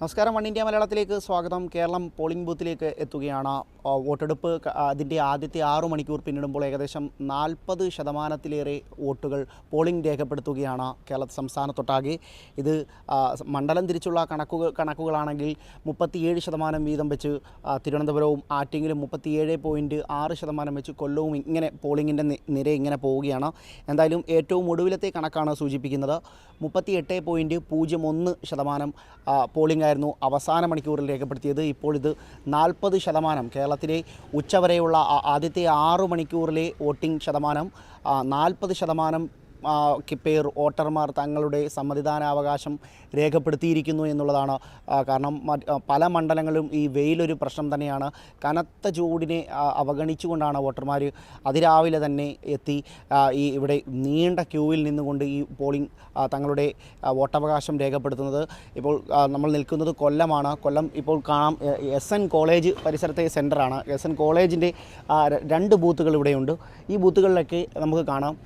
നമസ്കാരം one India മലയാളത്തിലേക്ക് സ്വാഗതം. കേരളം പോളിംഗ് ബൂത്തിലേക്ക് എത്തുകയാണ്. വോട്ടെടുപ്പ് അതിന്റെ ആദ്യത്തെ ആറു മണിക്കൂർ പിന്നിടുമ്പോൾ ഏകദേശം നാൽപ്പത് ശതമാനത്തിലേറെ വോട്ടുകൾ പോളിംഗ് രേഖപ്പെടുത്തുകയാണ് കേരള സംസ്ഥാനത്തൊട്ടാകെ. ഇത് മണ്ഡലം തിരിച്ചുള്ള കണക്കുകൾ കണക്കുകളാണെങ്കിൽ മുപ്പത്തിയേഴ് ശതമാനം വീതം വെച്ച് തിരുവനന്തപുരവും ആറ്റിങ്ങിലും മുപ്പത്തിയേഴ് പോയിന്റ് ആറ് ശതമാനം വെച്ച് കൊല്ലവും ഇങ്ങനെ പോളിങ്ങിന്റെ നിര ഇങ്ങനെ പോവുകയാണ്. എന്തായാലും ഏറ്റവും ഒടുവിലത്തെ കണക്കാണ് സൂചിപ്പിക്കുന്നത്. മുപ്പത്തി എട്ട് പോയിന്റ് പൂജ്യം ഒന്ന് ശതമാനം പോളിംഗ് ആയിരുന്നു അവസാന മണിക്കൂറിൽ രേഖപ്പെടുത്തിയത്. ഇപ്പോൾ ഇത് നാൽപ്പത് ശതമാനം കേരളത്തിലെ ഉച്ചവരെയുള്ള ആദ്യത്തെ ആറു മണിക്കൂറിലെ വോട്ടിംഗ് ശതമാനം നാൽപ്പത് ശതമാനം പേർ വോട്ടർമാർ തങ്ങളുടെ സമ്മതിദാനാവകാശം രേഖപ്പെടുത്തിയിരിക്കുന്നു എന്നുള്ളതാണ്. കാരണം പല മണ്ഡലങ്ങളിലും ഈ വെയിലൊരു പ്രശ്നം തന്നെയാണ്. കനത്ത ചൂടിനെ അവഗണിച്ചുകൊണ്ടാണ് വോട്ടർമാർ അതിരാവിലെ തന്നെ എത്തി ഈ ഇവിടെ നീണ്ട ക്യൂവിൽ നിന്നുകൊണ്ട് ഈ പോളിംഗ് തങ്ങളുടെ വോട്ടവകാശം രേഖപ്പെടുത്തുന്നത്. ഇപ്പോൾ നമ്മൾ നിൽക്കുന്നത് കൊല്ലമാണ്. കൊല്ലം ഇപ്പോൾ കാണാം എസ് എൻ കോളേജ് പരിസരത്തെ സെന്ററാണ് എസ് എൻ കോളേജിന്റെ രണ്ട് ബൂത്തുകൾ ഇവിടെയുണ്ട്. ഈ ബൂത്തുകളിലൊക്കെ നമുക്ക് കാണാം.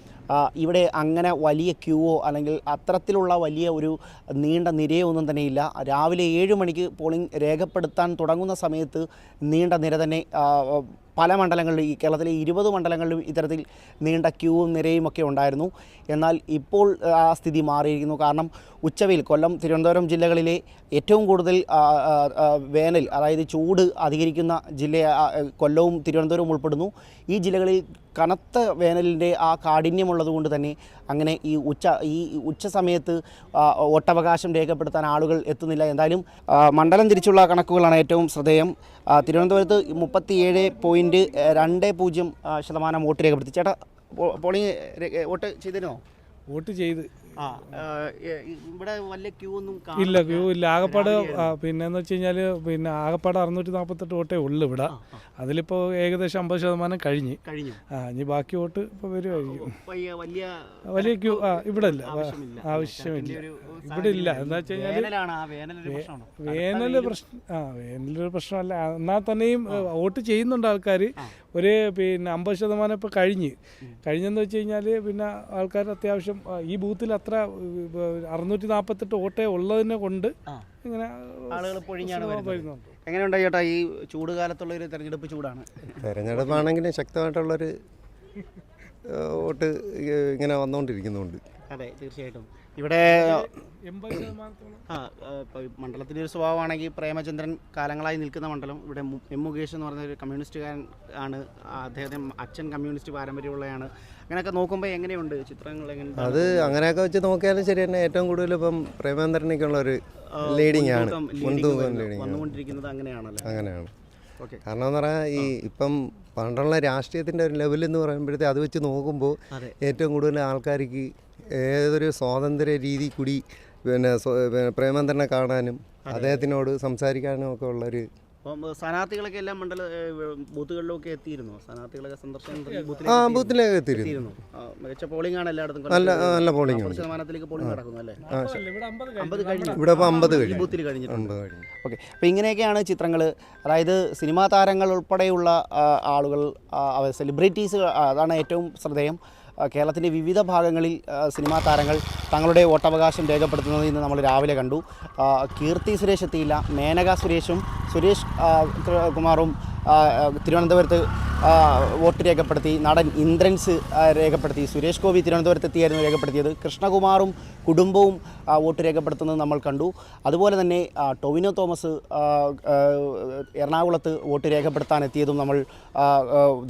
ഇവിടെ അങ്ങനെ വലിയ ക്യൂവോ അല്ലെങ്കിൽ അത്തരത്തിലുള്ള വലിയ ഒരു നീണ്ട നിരയോ ഒന്നും തന്നെ ഇല്ല. രാവിലെ ഏഴ് മണിക്ക് പോളിംഗ് രേഖപ്പെടുത്താൻ തുടങ്ങുന്ന സമയത്ത് നീണ്ട നിര തന്നെ പല മണ്ഡലങ്ങളിലും ഈ കേരളത്തിലെ ഇരുപത് മണ്ഡലങ്ങളിലും ഇത്തരത്തിൽ നീണ്ട ക്യൂവും നിരയും ഒക്കെ ഉണ്ടായിരുന്നു. എന്നാൽ ഇപ്പോൾ ആ സ്ഥിതി മാറിയിരിക്കുന്നു. കാരണം ഉച്ചവെയിൽ കൊല്ലം തിരുവനന്തപുരം ജില്ലകളിലെ ഏറ്റവും കൂടുതൽ വേനൽ അതായത് ചൂട് അധികരിക്കുന്ന ജില്ല കൊല്ലവും തിരുവനന്തപുരവും ഉൾപ്പെടുന്നു. ഈ ജില്ലകളിൽ കനത്ത വേനലിന്റെ ആ കാഠിന്യമുള്ളത് കൊണ്ട് തന്നെ അങ്ങനെ ഈ ഉച്ച ഈ ഉച്ച സമയത്ത് ഒട്ടവകാശം രേഖപ്പെടുത്താൻ ആളുകൾ എത്തുന്നില്ല. എന്തായാലും മണ്ഡലം തിരിച്ചുള്ള കണക്കുകളാണ് ഏറ്റവും ശ്രദ്ധേയം. തിരുവനന്തപുരത്ത് മുപ്പത്തിയേഴ് പോയിന്റ് രണ്ട് പൂജ്യം ശതമാനം വോട്ട് രേഖപ്പെടുത്തി. ചേട്ടാ പോളിംഗ് വോട്ട് ചെയ്തിരുന്നോ? വോട്ട് ചെയ്ത്. ഇവിടെ വലിയ ക്യൂ ഒന്നും ഇല്ല ക്യൂ ഇല്ല. ആകപ്പാട് പിന്നെന്ന് വെച്ച് കഴിഞ്ഞാൽ പിന്നെ ആകപ്പാട് അറുന്നൂറ്റി നാൽപ്പത്തെട്ട് വോട്ടേ ഉള്ളു ഇവിടെ. അതിലിപ്പോൾ ഏകദേശം അമ്പത് ശതമാനം കഴിഞ്ഞ്. കഴിഞ്ഞു. ആ ഇനി ബാക്കി വോട്ട് ഇപ്പോൾ വരുമായിരിക്കും വലിയ വലിയ ക്യൂ ആ ഇവിടെ ഇല്ല. ആവശ്യമില്ല. ഇവിടെ ഇല്ല. എന്താ വെച്ച് കഴിഞ്ഞാൽ വേനൽ പ്രശ്നം ആ വേനലൊരു പ്രശ്നമല്ല. എന്നാൽ തന്നെയും വോട്ട് ചെയ്യുന്നുണ്ട് ആൾക്കാർ ഒരു പിന്നെ അമ്പത് ശതമാനം ഇപ്പോൾ കഴിഞ്ഞ്. കഴിഞ്ഞെന്ന് വെച്ച് കഴിഞ്ഞാൽ പിന്നെ ആൾക്കാർ അത്യാവശ്യം ഈ ബൂത്തിൽ അത്ര അറുന്നൂറ്റി നാൽപ്പത്തെട്ട് വോട്ടേ ഉള്ളതിനെ കൊണ്ട് ഇങ്ങനെ ആളുകൾ പൊഴിഞ്ഞാണ് വരുന്നത്. വരുന്നുണ്ട്. എങ്ങനെയുണ്ട് ചേട്ടാ ഈ ചൂട് കാലത്തുള്ള ഒരു തെരഞ്ഞെടുപ്പ് ചൂടാണ്? തെരഞ്ഞെടുപ്പാണെങ്കിലും ശക്തമായിട്ടുള്ളൊരു വോട്ട് ഇങ്ങനെ വന്നുകൊണ്ടിരിക്കുന്നുണ്ട് അതെ തീർച്ചയായിട്ടും. ഇവിടെ ആ മണ്ഡലത്തിന്റെ ഒരു സ്വഭാവമാണെങ്കിൽ പ്രേമചന്ദ്രൻ കാലങ്ങളായി നിൽക്കുന്ന മണ്ഡലം. ഇവിടെ എം മുകേഷ് എന്ന് പറഞ്ഞ ഒരു കമ്മ്യൂണിസ്റ്റുകാരൻ ആണ്. അദ്ദേഹം അച്ഛൻ കമ്മ്യൂണിസ്റ്റ് പാരമ്പര്യമുള്ളതാണ് അങ്ങനെയൊക്കെ നോക്കുമ്പോൾ എങ്ങനെയുണ്ട് ചിത്രങ്ങൾ എങ്ങനെ? അത് അങ്ങനെയൊക്കെ വെച്ച് നോക്കിയാലും ശരി തന്നെ ഏറ്റവും കൂടുതൽ ഇപ്പം പ്രേമചന്ദ്രനൊക്കെയുള്ള ഒരു ലീഡിംഗ് ആണ്. മുൻതൂക്കം ലീഡിങ് ആണ്. വന്നുകൊണ്ടിരിക്കുന്നത് അങ്ങനെയാണല്ലോ? അങ്ങനെയാണ്. ഓക്കെ. കാരണം എന്ന് പറഞ്ഞാൽ ഈ ഇപ്പം പണ്ടുള്ള രാഷ്ട്രീയത്തിന്റെ ഒരു ലെവൽ എന്ന് പറയുമ്പോഴത്തേ അത് വെച്ച് നോക്കുമ്പോൾ ഏറ്റവും കൂടുതൽ ആൾക്കാർക്ക് ഏതൊരു സ്വാതന്ത്ര്യ രീതി കൂടി പിന്നെ പിന്നെ പ്രേമം തന്നെ കാണാനും അദ്ദേഹത്തിനോട് സംസാരിക്കാനും ഒക്കെ ഉള്ളൊരു അപ്പം സ്ഥാനാർത്ഥികളൊക്കെ എല്ലാം മണ്ഡല ബൂത്തുകളിലൊക്കെ എത്തിയിരുന്നു? സ്ഥാനാർത്ഥികളൊക്കെ സന്ദർശനം ആ ബൂത്തിലേക്ക് എത്തിയിരുന്നു. മികച്ച പോളിംഗ് ആണ് എല്ലായിടത്തും നല്ല നല്ല പോളിംഗ് ആണ് ശതമാനത്തിലേക്ക് പോളിംഗ് നടക്കുന്നു അല്ലേ? അമ്പത് കഴിഞ്ഞു. ഇവിടെ ഇപ്പോൾ അമ്പത് കഴിഞ്ഞു. ബൂത്തിൽ കഴിഞ്ഞിട്ടുണ്ട്. ഓക്കെ. അപ്പോൾ ഇങ്ങനെയൊക്കെയാണ് ചിത്രങ്ങൾ അതായത് സിനിമാ താരങ്ങൾ ഉൾപ്പെടെയുള്ള ആളുകൾ സെലിബ്രിറ്റീസ് അതാണ് ഏറ്റവും ശ്രദ്ധേയം. കേരളത്തിന്റെ വിവിധ ഭാഗങ്ങളിൽ സിനിമാ താരങ്ങൾ തങ്ങളുടെ വോട്ടവകാശം രേഖപ്പെടുത്തുന്നത് ഇന്ന് നമ്മൾ രാവിലെ കണ്ടു. കീർത്തി സുരേഷ് എത്തിയില്ല. മേനക സുരേഷും സുരേഷ് കുമാറും തിരുവനന്തപുരത്ത് വോട്ട് രേഖപ്പെടുത്തി നടൻ ഇന്ദ്രൻസ് രേഖപ്പെടുത്തി സുരേഷ് ഗോപി തിരുവനന്തപുരത്ത് എത്തിയായിരുന്നു രേഖപ്പെടുത്തിയത്. കൃഷ്ണകുമാറും കുടുംബവും വോട്ട് രേഖപ്പെടുത്തുന്നത് നമ്മൾ കണ്ടു. അതുപോലെ തന്നെ ടൊവിനോ തോമസ് എറണാകുളത്ത് വോട്ട് രേഖപ്പെടുത്താൻ എത്തിയതും നമ്മൾ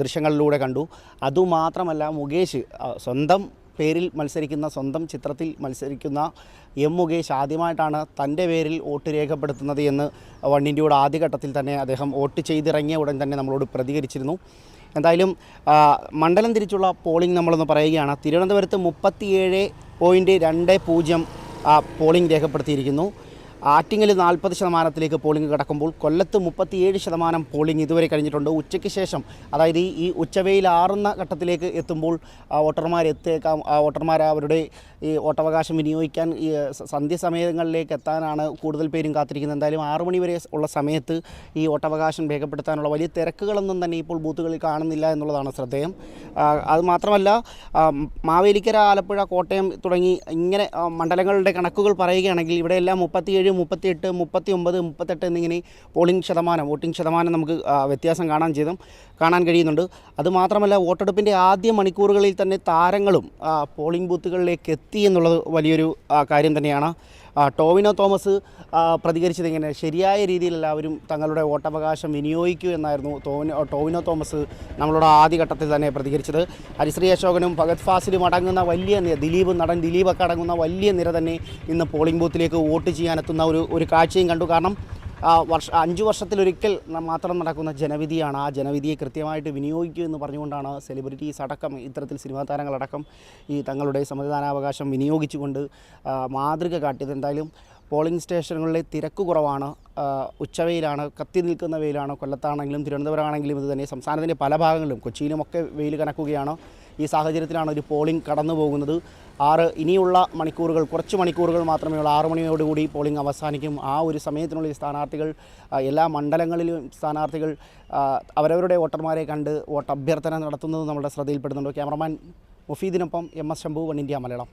ദൃശ്യങ്ങളിലൂടെ കണ്ടു. അതുമാത്രമല്ല മുകേഷ് സ്വന്തം പേരിൽ മത്സരിക്കുന്ന സ്വന്തം ചിത്രത്തിൽ മത്സരിക്കുന്ന എം മുകേഷ് ആദ്യമായിട്ടാണ് തന്റെ പേരിൽ വോട്ട് രേഖപ്പെടുത്തുന്നത് എന്ന് വൺ ഇന്ത്യയുടെ ആദ്യഘട്ടത്തിൽ തന്നെ അദ്ദേഹം വോട്ട് ചെയ്തിറങ്ങിയ ഉടൻ തന്നെ നമ്മളോട് പ്രതികരിച്ചിരുന്നു. എന്തായാലും മണ്ഡലം തിരിച്ചുള്ള പോളിംഗ് നമ്മളൊന്ന് പറയുകയാണ്. തിരുവനന്തപുരത്ത് മുപ്പത്തിയേഴ് പോയിന്റ് രണ്ട് പൂജ്യം പോളിംഗ് രേഖപ്പെടുത്തിയിരിക്കുന്നു. ആറ്റിങ്ങിൽ നാൽപ്പത് ശതമാനത്തിലേക്ക് പോളിംഗ് കടക്കുമ്പോൾ കൊല്ലത്ത് മുപ്പത്തിയേഴ് ശതമാനം പോളിംഗ് ഇതുവരെ കഴിഞ്ഞിട്ടുണ്ട്. ഉച്ചയ്ക്ക് ശേഷം അതായത് ഈ ഉച്ചവെയിൽ ആറുന്ന ഘട്ടത്തിലേക്ക് എത്തുമ്പോൾ വോട്ടർമാർ ആ വോട്ടർമാർ അവരുടെ ഈ വോട്ടവകാശം വിനിയോഗിക്കാൻ ഈ സന്ധ്യസമയങ്ങളിലേക്ക് എത്താനാണ് കൂടുതൽ പേരും കാത്തിരിക്കുന്നത്. എന്തായാലും ആറു മണി വരെ ഉള്ള സമയത്ത് ഈ വോട്ടവകാശം രേഖപ്പെടുത്താനുള്ള വലിയ തിരക്കുകളൊന്നും തന്നെ ഇപ്പോൾ ബൂത്തുകളിൽ കാണുന്നില്ല എന്നുള്ളതാണ് ശ്രദ്ധേയം. ആ, അത് മാത്രമല്ല ആ, മാവേലിക്കര ആലപ്പുഴ കോട്ടയം തുടങ്ങി ഇങ്ങനെ മണ്ഡലങ്ങളുടെ കണക്കുകൾ പറയുകയാണെങ്കിൽ ഇവിടെയെല്ലാം മുപ്പത്തിയേഴ് മുപ്പത്തിയെട്ട് മുപ്പത്തി ഒമ്പത് മുപ്പത്തെട്ട് എന്നിങ്ങനെ പോളിംഗ് ശതമാനം വോട്ടിംഗ് ശതമാനം നമുക്ക് വ്യത്യാസം കാണാൻ ചെയ്തും കാണാൻ കഴിയുന്നുണ്ട്. അതുമാത്രമല്ല വോട്ടെടുപ്പിന്റെ ആദ്യ മണിക്കൂറുകളിൽ തന്നെ താരങ്ങളും പോളിംഗ് ബൂത്തുകളിലേക്ക് എത്തി എന്നുള്ളത് വലിയൊരു കാര്യം തന്നെയാണ്. ടോവിനോ തോമസ് പ്രതികരിച്ചത് ഇങ്ങനെ ശരിയായ രീതിയിൽ എല്ലാവരും തങ്ങളുടെ വോട്ടവകാശം വിനിയോഗിക്കൂ എന്നായിരുന്നു ടോവിനോ ടോവിനോ തോമസ് നമ്മളോട് ആദ്യഘട്ടത്തിൽ തന്നെ പ്രതികരിച്ചത്. ഹരിശ്രീ അശോകനും ഭഗത് ഫാസിലും അടങ്ങുന്ന വലിയ നിര ദിലീപ് നടൻ ദിലീപൊക്കെ അടങ്ങുന്ന വലിയ നിര തന്നെ ഇന്ന് പോളിംഗ് ബൂത്തിലേക്ക് വോട്ട് ചെയ്യാനെത്തുന്ന ഒരു ഒരു കാഴ്ചയും കണ്ടു. കാരണം വർഷ അഞ്ച് വർഷത്തിലൊരിക്കൽ മാത്രം നടക്കുന്ന ജനവിധിയാണ്. ആ ജനവിധിയെ കൃത്യമായിട്ട് വിനിയോഗിക്കൂ എന്ന് പറഞ്ഞുകൊണ്ടാണ് സെലിബ്രിറ്റീസ് അടക്കം ഇത്തരത്തിൽ സിനിമാ താരങ്ങളടക്കം ഈ തങ്ങളുടെ സമ്മതിദാനാവകാശം വിനിയോഗിച്ചുകൊണ്ട് മാതൃക കാട്ടിയത്. എന്തായാലും പോളിംഗ് സ്റ്റേഷനുകളിലെ തിരക്ക് കുറവാണ്. ഉച്ചവെയിലാണ് കത്തി നിൽക്കുന്ന വെയിലാണ് കൊല്ലത്താണെങ്കിലും തിരുവനന്തപുരമാണെങ്കിലും ഇത് തന്നെ സംസ്ഥാനത്തിന്റെ പല ഭാഗങ്ങളിലും കൊച്ചിയിലുമൊക്കെ വെയിൽ കനക്കുകയാണ്. ഈ സാഹചര്യത്തിലാണ് ഒരു പോളിംഗ് കടന്നു പോകുന്നത്. ആറ് ഇനിയുള്ള മണിക്കൂറുകൾ കുറച്ച് മണിക്കൂറുകൾ മാത്രമേ ഉള്ളൂ. ആറ് മണിയോടുകൂടി പോളിംഗ് അവസാനിക്കും. ആ ഒരു സമയത്തിനുള്ളിൽ സ്ഥാനാർത്ഥികൾ എല്ലാ മണ്ഡലങ്ങളിലും സ്ഥാനാർത്ഥികൾ അവരവരുടെ വോട്ടർമാരെ കണ്ട് വോട്ട് അഭ്യർത്ഥന നടത്തുന്നത് നമ്മുടെ ശ്രദ്ധയിൽപ്പെടുന്നുണ്ട്. Cameraman മുഫീദിനൊപ്പം M S Shambhu one India Malayalam.